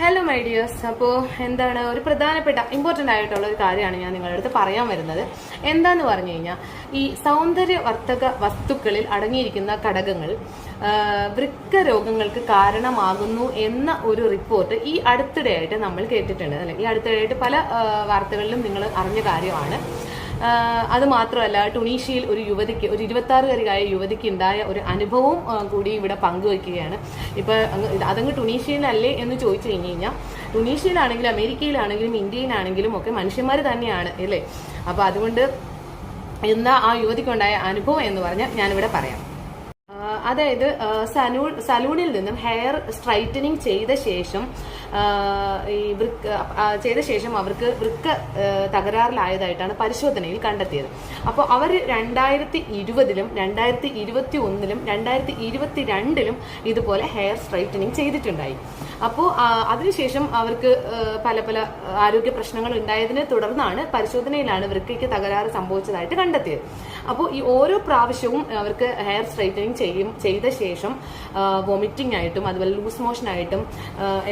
Hello my dears അപ്പോൾ എന്താണ്? ഒരു പ്രധാനപ്പെട്ട ഇമ്പോർട്ടന്റ് ആയിട്ടുള്ള ഒരു കാര്യമാണ് ഞാൻ നിങ്ങളുടെ അടുത്ത് പറയാൻ വരുന്നത്. എന്താന്ന് പറഞ്ഞു കഴിഞ്ഞാൽ ഈ സൗന്ദര്യവർത്തക വസ്തുക്കളിൽ അടങ്ങിയിരിക്കുന്ന ഘടകങ്ങൾ വൃക്ക രോഗങ്ങൾക്ക് കാരണമാകുന്നു എന്ന ഒരു റിപ്പോർട്ട് ഈ അടുത്തിടെയായിട്ട് നമ്മൾ കേട്ടിട്ടുണ്ട്. അല്ലെ ഈ അടുത്തിടെയായിട്ട് പല വാർത്തകളിലും നിങ്ങൾ അറിഞ്ഞ കാര്യമാണ്. അത് മാത്രമല്ല ടുണീഷ്യയിൽ ഒരു യുവതിക്ക് ഒരു ഇരുപത്താറുകാരിയായ യുവതിക്ക് ഉണ്ടായ ഒരു അനുഭവവും കൂടി ഇവിടെ പങ്കുവയ്ക്കുകയാണ്. ഇപ്പൊ അതങ്ങ് ടുണീഷ്യയിലല്ലേ എന്ന് ചോദിച്ചു കഴിഞ്ഞു കഴിഞ്ഞാൽ ടുണീഷ്യയിലാണെങ്കിലും അമേരിക്കയിലാണെങ്കിലും ഇന്ത്യയിലാണെങ്കിലും ഒക്കെ മനുഷ്യന്മാർ തന്നെയാണ് അല്ലേ? അപ്പൊ അതുകൊണ്ട് എന്താ ആ യുവതിക്കുണ്ടായ അനുഭവം എന്ന് പറഞ്ഞാൽ ഞാനിവിടെ പറയാം. അതായത് സലൂൺ സലൂണിൽ നിന്നും ഹെയർ സ്ട്രൈറ്റനിങ് ചെയ്ത ശേഷം ഈ വൃക്ക ചെയ്ത ശേഷം അവർക്ക് വൃക്ക തകരാറിലായതായിട്ടാണ് പരിശോധനയിൽ കണ്ടെത്തിയത്. അപ്പോൾ അവർ രണ്ടായിരത്തി ഇരുപതിലും രണ്ടായിരത്തി ഇരുപത്തി ഒന്നിലും രണ്ടായിരത്തി ഇരുപത്തി രണ്ടിലും ഇതുപോലെ ഹെയർ സ്ട്രൈറ്റനിങ് ചെയ്തിട്ടുണ്ടായി. അപ്പോൾ അതിനുശേഷം അവർക്ക് പല പല ആരോഗ്യ പ്രശ്നങ്ങൾ ഉണ്ടായതിനെ തുടർന്നാണ് പരിശോധനയിലാണ് വൃക്കയ്ക്ക് തകരാറ് സംഭവിച്ചതായിട്ട് കണ്ടെത്തിയത്. അപ്പോൾ ഈ ഓരോ പ്രാവശ്യവും അവർക്ക് ഹെയർ സ്ട്രൈറ്റനിങ് ചെയ്യും ചെയ്ത ശേഷം വോമിറ്റിംഗ് ആയിട്ടും അതുപോലെ ലൂസ് മോഷൻ ആയിട്ടും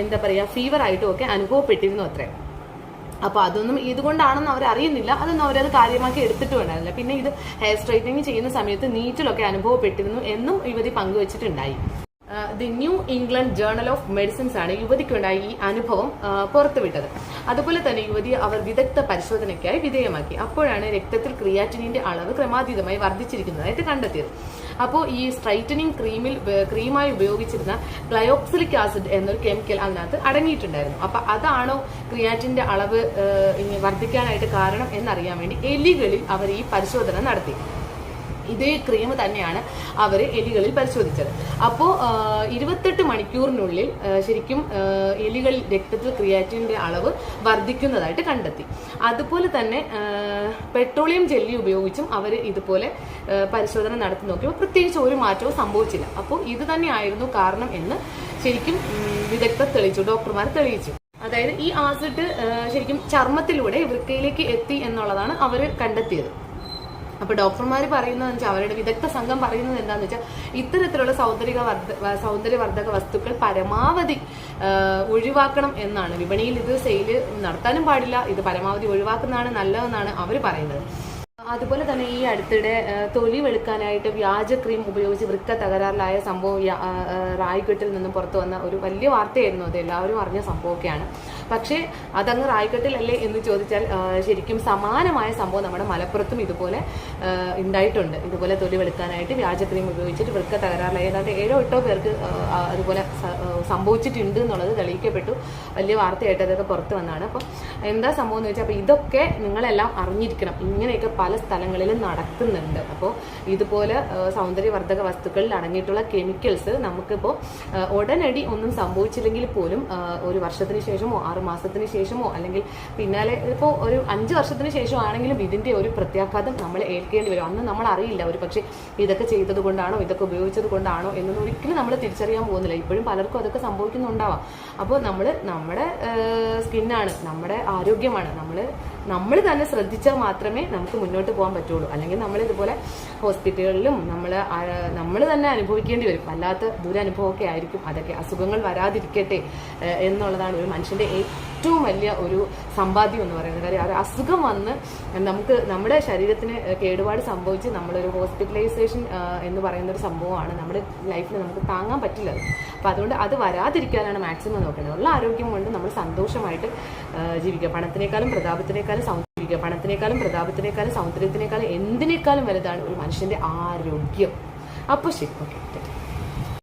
എന്താ പറയുക ഫീവർ ആയിട്ടും ഒക്കെ അനുഭവപ്പെട്ടിരുന്നു അത്രേ. അപ്പൊ അതൊന്നും ഇതുകൊണ്ടാണെന്ന് അവർ അറിയുന്നില്ല. അതൊന്നും അവരത് കാര്യമാക്കി എടുത്തിട്ട് വേണമല്ലോ. പിന്നെ ഇത് ഹെയർ സ്ട്രൈറ്റനിങ് ചെയ്യുന്ന സമയത്ത് നീറ്റിലൊക്കെ അനുഭവപ്പെട്ടിരുന്നു എന്നും യുവതി പങ്കുവച്ചിട്ടുണ്ടായി. The New England journal of medicines ആണ് യുവതിക്കുണ്ടായ ഈ അനുഭവം പുറത്തുവിട്ടത്. അതുപോലെ തന്നെ യുവതിയെ അവർ വിദഗ്ധ പരിശോധനയ്ക്കായി വിധേയമാക്കി. അപ്പോഴാണ് രക്തത്തിൽ ക്രിയാറ്റിനിന്റെ അളവ് ക്രമാതീതമായി വർദ്ധിച്ചിരിക്കുന്നതായിട്ട് കണ്ടെത്തിയത്. അപ്പോൾ ഈ സ്ട്രൈറ്റനിങ് ക്രീമിൽ ക്രീമായി ഉപയോഗിച്ചിരുന്ന ഗ്ലയോക്സിലിക് ആസിഡ് എന്നൊരു കെമിക്കൽ അതിനകത്ത് അടങ്ങിയിട്ടുണ്ടായിരുന്നു. അപ്പൊ അതാണോ ക്രിയാറ്റിന്റെ അളവ് വർദ്ധിക്കാനായിട്ട് കാരണം എന്നറിയാൻ വേണ്ടി എലികളിൽ അവർ ഈ പരിശോധന നടത്തി. ഇതേ ക്രീം തന്നെയാണ് അവർ എലികളിൽ പരിശോധിച്ചത്. അപ്പോൾ ഇരുപത്തെട്ട് മണിക്കൂറിനുള്ളിൽ ശരിക്കും എലികളിൽ രക്തത്തിൽ ക്രിയാറ്റിന്റെ അളവ് വർദ്ധിക്കുന്നതായിട്ട് കണ്ടെത്തി. അതുപോലെ തന്നെ പെട്രോളിയം ജെല്ലി ഉപയോഗിച്ചും അവർ ഇതുപോലെ പരിശോധന നടത്തി നോക്കിയപ്പോൾ പ്രത്യേകിച്ച് ഒരു മാറ്റവും സംഭവിച്ചില്ല. അപ്പോൾ ഇത് തന്നെയായിരുന്നു കാരണം എന്ന് ശരിക്കും വിദഗ്ധർ തെളിയിച്ചു ഡോക്ടർമാർ തെളിയിച്ചു. അതായത് ഈ ആസിഡ് ശരിക്കും ചർമ്മത്തിലൂടെ വൃക്കയിലേക്ക് എത്തി എന്നുള്ളതാണ് അവർ കണ്ടെത്തിയത്. അപ്പൊ ഡോക്ടർമാർ പറയുന്നത് വെച്ചാൽ അവരുടെ വിദഗ്ധ സംഘം പറയുന്നത് എന്താന്ന് വെച്ചാൽ ഇത്തരത്തിലുള്ള സൗന്ദര്യ വർദ്ധ സൗന്ദര്യവർദ്ധക വസ്തുക്കൾ പരമാവധി ഒഴിവാക്കണം എന്നാണ്. വിപണിയിൽ ഇത് സെയിൽ നടത്താനും പാടില്ല. ഇത് പരമാവധി ഒഴിവാക്കുന്നതാണ് നല്ലതെന്നാണ് അവർ പറയുന്നത്. അതുപോലെ തന്നെ ഈ അടുത്തിടെ തൊലി വെളുക്കാനായിട്ട് വ്യാജ ക്രീം ഉപയോഗിച്ച് വൃക്ക തകരാറിലായ സംഭവം റായ്ക്കെട്ടിൽ നിന്നും പുറത്തു വന്ന ഒരു വലിയ വാർത്തയായിരുന്നു അത്. എല്ലാവരും അറിഞ്ഞ സംഭവമൊക്കെയാണ്. പക്ഷേ അതങ്ങ് റായ്ക്കട്ടിലല്ലേ എന്ന് ചോദിച്ചാൽ ശരിക്കും സമാനമായ സംഭവം നമ്മുടെ മലപ്പുറത്തും ഇതുപോലെ ഉണ്ടായിട്ടുണ്ട്. ഇതുപോലെ തൊലി വെളുക്കാനായിട്ട് വ്യാജ ഉപയോഗിച്ചിട്ട് വൃക്ക തകരാറിലായി. ഏതാണ്ട് ഏഴോ എട്ടോ പേർക്ക് അതുപോലെ സംഭവിച്ചിട്ടുണ്ട് എന്നുള്ളത് തെളിയിക്കപ്പെട്ടു. വലിയ വാർത്തയായിട്ട് അതൊക്കെ പുറത്ത് വന്നതാണ്. അപ്പം എന്താ സംഭവം എന്ന് വെച്ചാൽ അപ്പോൾ ഇതൊക്കെ നിങ്ങളെല്ലാം അറിഞ്ഞിരിക്കണം. ഇങ്ങനെയൊക്കെ പല സ്ഥലങ്ങളിലും നടക്കുന്നുണ്ട്. അപ്പോൾ ഇതുപോലെ സൗന്ദര്യവർദ്ധക വസ്തുക്കളിൽ അടങ്ങിയിട്ടുള്ള കെമിക്കൽസ് നമുക്കിപ്പോൾ ഉടനടി ഒന്നും സംഭവിച്ചില്ലെങ്കിൽ പോലും ഒരു വർഷത്തിന് ശേഷമോ ആറ് മാസത്തിന് ശേഷമോ അല്ലെങ്കിൽ പിന്നാലെ ഇപ്പോൾ ഒരു അഞ്ച് വർഷത്തിന് ശേഷമോ ആണെങ്കിലും ഇതിന്റെ ഒരു പ്രത്യാഘാതം നമ്മൾ ഏൽക്കേണ്ടി വരും. അന്ന് നമ്മൾ അറിയില്ല ഒരു പക്ഷേ ഇതൊക്കെ ചെയ്തത് കൊണ്ടാണോ ഇതൊക്കെ ഉപയോഗിച്ചത് കൊണ്ടാണോ എന്നൊന്നും ഒരിക്കലും നമ്മൾ തിരിച്ചറിയാൻ പോകുന്നില്ല. ഇപ്പോഴും പലർക്കും അതൊക്കെ സംഭവിക്കുന്നുണ്ടാവാം. അപ്പോൾ നമ്മൾ നമ്മുടെ സ്കിന്നാണ് നമ്മുടെ ആരോഗ്യമാണ്. നമ്മൾ നമ്മൾ തന്നെ ശ്രദ്ധിച്ചാൽ മാത്രമേ നമുക്ക് മുന്നോട്ട് പോകാൻ പറ്റുള്ളൂ. അല്ലെങ്കിൽ നമ്മൾ ഇതുപോലെ ഹോസ്പിറ്റലുകളിലും നമ്മൾ നമ്മൾ തന്നെ അനുഭവിക്കേണ്ടി വരും. വല്ലാത്ത ദുരനുഭവമൊക്കെ ആയിരിക്കും. അതൊക്കെ അസുഖങ്ങൾ വരാതിരിക്കട്ടെ എന്നുള്ളതാണ് ഒരു മനുഷ്യന്റെ ഏറ്റവും വലിയ ഒരു സമ്പാദ്യം എന്ന് പറയുന്നത് കാര്യം. ഒരു അസുഖം വന്ന് നമുക്ക് നമ്മുടെ ശരീരത്തിന് കേടുപാട് സംഭവിച്ച് നമ്മളൊരു ഹോസ്പിറ്റലൈസേഷൻ എന്ന് പറയുന്ന ഒരു സംഭവമാണ് നമ്മുടെ ലൈഫിൽ നമുക്ക് താങ്ങാൻ പറ്റില്ല. അപ്പോൾ അതുകൊണ്ട് അത് വരാതിരിക്കാനാണ് മാക്സിമം നോക്കേണ്ടത്. ഉള്ള ആരോഗ്യം കൊണ്ട് നമ്മൾ സന്തോഷമായിട്ട് ജീവിക്കുക. പണത്തിനേക്കാളും പ്രതാപത്തിനേക്കാളും സൗ- പണത്തിനേക്കാളും പ്രതാപത്തിനേക്കാളും സൗന്ദര്യത്തിനേക്കാളും എന്തിനേക്കാളും വലുതാണ് ഒരു മനുഷ്യന്റെ ആരോഗ്യം. അപ്പോൾ ശരി ഓക്കെ